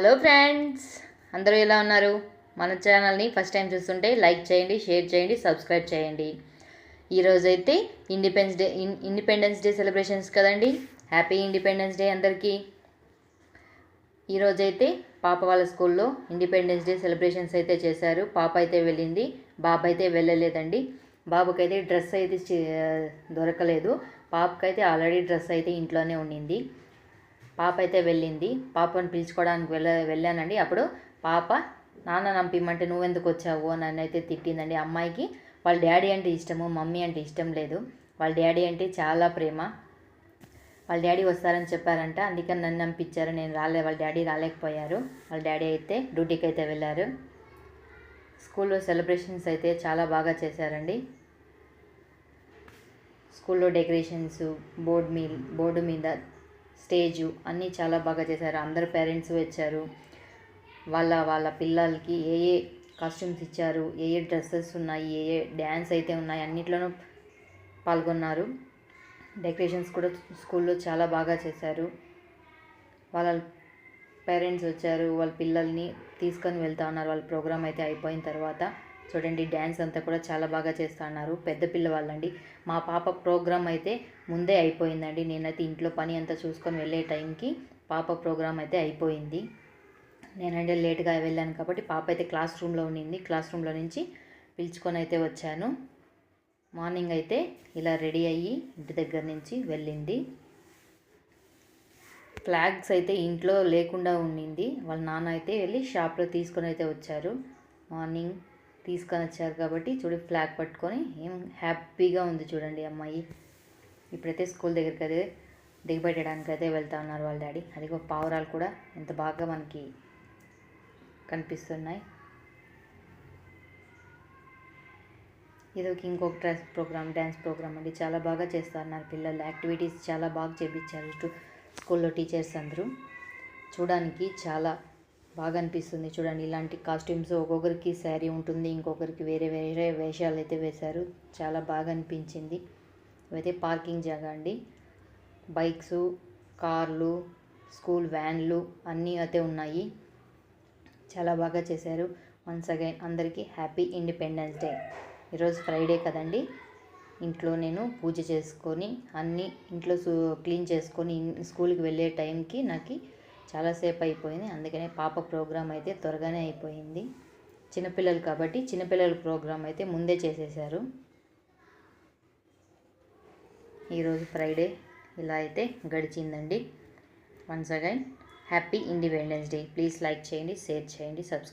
Hello friends అందరూ ఎలా ఉన్నారు? మన ఛానల్ని ఫస్ట్ టైం చూస్తుంటే లైక్ చేయండి షేర్ చేయండి సబ్స్క్రైబ్ చేయండి. ఈరోజైతే Independence Day Independence Day celebrations కదండి. హ్యాపీ ఇండిపెండెన్స్ డే అందరికీ. ఈరోజైతే పాప వాళ్ళ స్కూల్లో ఇండిపెండెన్స్ డే సెలబ్రేషన్స్ అయితే చేశారు. పాప అయితే వెళ్ళింది బాబు అయితే వెళ్ళలేదండి. బాబుకైతే డ్రెస్ అయితే చే- దొరకలేదు. పాపకైతే ఆల్రెడీ డ్రెస్ అయితే ఇంట్లోనే ఉండింది. పాప అయితే వెళ్ళింది. పాపను పిలుచుకోవడానికి వెళ్ళ వెళ్ళానండి. అప్పుడు పాప నాన్న నంపిమ్మంటే నువ్వెందుకు వచ్చావు? అని నన్ను అయితే తిట్టిందండి. అమ్మాయికి వాళ్ళ డాడీ అంటే ఇష్టము మమ్మీ అంటే ఇష్టం లేదు. వాళ్ళ డాడీ అంటే చాలా ప్రేమ. వాళ్ళ డాడీ వస్తారని చెప్పారంట. అందుకని నన్ను నంపించారు. నేను రాలే వాళ్ళ డాడీ రాలేకపోయారు. వాళ్ళ డాడీ అయితే డ్యూటీకి అయితే వెళ్ళారు. స్కూల్లో సెలబ్రేషన్స్ అయితే చాలా బాగా చేశారండి. స్కూల్లో డెకరేషన్స్ బోర్డు మీ బోర్డు మీద స్టేజు అన్నీ చాలా బాగా చేశారు. అందరు పేరెంట్స్ వచ్చారు వాళ్ళ వాళ్ళ పిల్లలకి ఏ ఏ కాస్ట్యూమ్స్ ఇచ్చారు ఏ ఏ డ్రెస్సెస్ ఉన్నాయి ఏ ఏ డ్యాన్స్ అయితే ఉన్నాయి అన్నిట్లోనూ పాల్గొన్నారు. డెకరేషన్స్ కూడా స్కూల్లో చాలా బాగా చేశారు. వాళ్ళ పేరెంట్స్ వచ్చారు వాళ్ళ పిల్లల్ని తీసుకొని వెళ్తా ఉన్నారు. వాళ్ళ ప్రోగ్రామ్ అయితే అయిపోయిన తర్వాత చూడండి డ్యాన్స్ అంతా కూడా చాలా బాగా చేస్తున్నారు. పెద్ద పిల్లవాళ్ళండి. మా పాప ప్రోగ్రామ్ అయితే ముందే అయిపోయిందండి. నేనైతే ఇంట్లో పని అంతా చూసుకొని వెళ్ళే టైంకి పాప ప్రోగ్రామ్ అయితే అయిపోయింది. నేనంటే లేట్గా వెళ్ళాను కాబట్టి పాప అయితే క్లాస్ రూమ్లో ఉండింది. క్లాస్ రూమ్లో నుంచి పిలుచుకొని అయితే వచ్చాను. మార్నింగ్ అయితే ఇలా రెడీ అయ్యి ఇంటి దగ్గర నుంచి వెళ్ళింది. ఫ్లాగ్స్ అయితే ఇంట్లో లేకుండా ఉండింది. వాళ్ళ నాన్న అయితే వెళ్ళి షాప్లో తీసుకొని అయితే వచ్చారు. మార్నింగ్ తీసుకొని వచ్చారు కాబట్టి చూడు ఫ్లాగ్ పట్టుకొని ఏం హ్యాపీగా ఉంది చూడండి అమ్మాయి. ఇప్పుడైతే స్కూల్ దగ్గరికి అయితే దిగబెట్టడానికి అయితే వెళ్తా ఉన్నారు వాళ్ళ డాడీ. అదిగో పావురాలు కూడా ఎంత బాగా మనకి కనిపిస్తున్నాయి. ఇది ఒక ఇంకొక డ్రెస్ ప్రోగ్రామ్ డ్యాన్స్ ప్రోగ్రామ్ అండి. చాలా బాగా చేస్తున్నారు పిల్లలు. యాక్టివిటీస్ చాలా బాగా చేపించారు స్కూల్లో టీచర్స్ అందరూ. చూడడానికి చాలా బాగా అనిపిస్తుంది చూడండి ఇలాంటి కాస్ట్యూమ్స్ ఒక్కొక్కరికి శారీ ఉంటుంది ఇంకొకరికి వేరే వేరే వేషాలు అయితే వేశారు. చాలా బాగా అనిపించింది ఇవైతే పార్కింగ్ జాగా అండి. బైక్స్ కార్లు స్కూల్ వ్యాన్లు అన్నీ అయితే ఉన్నాయి. చాలా బాగా చేశారు. వన్స్ అగైన్ అందరికీ హ్యాపీ ఇండిపెండెన్స్ డే ఈరోజు ఫ్రైడే కదండి. ఇంట్లో నేను పూజ చేసుకొని అన్నీ ఇంట్లో క్లీన్ చేసుకొని స్కూల్కి వెళ్ళే టైంకి నాకు చాలాసేపు అయిపోయింది అందుకనే పాప ప్రోగ్రామ్ అయితే త్వరగానే అయిపోయింది. చిన్నపిల్లలు కాబట్టి చిన్నపిల్లల ప్రోగ్రామ్ అయితే ముందే చేసేసారు ఈరోజు ఫ్రైడే. ఇలా అయితే గడిచిందండి. Once again happy Independence Day. Please like చేయండి షేర్ చేయండి సబ్స్క్రైబ్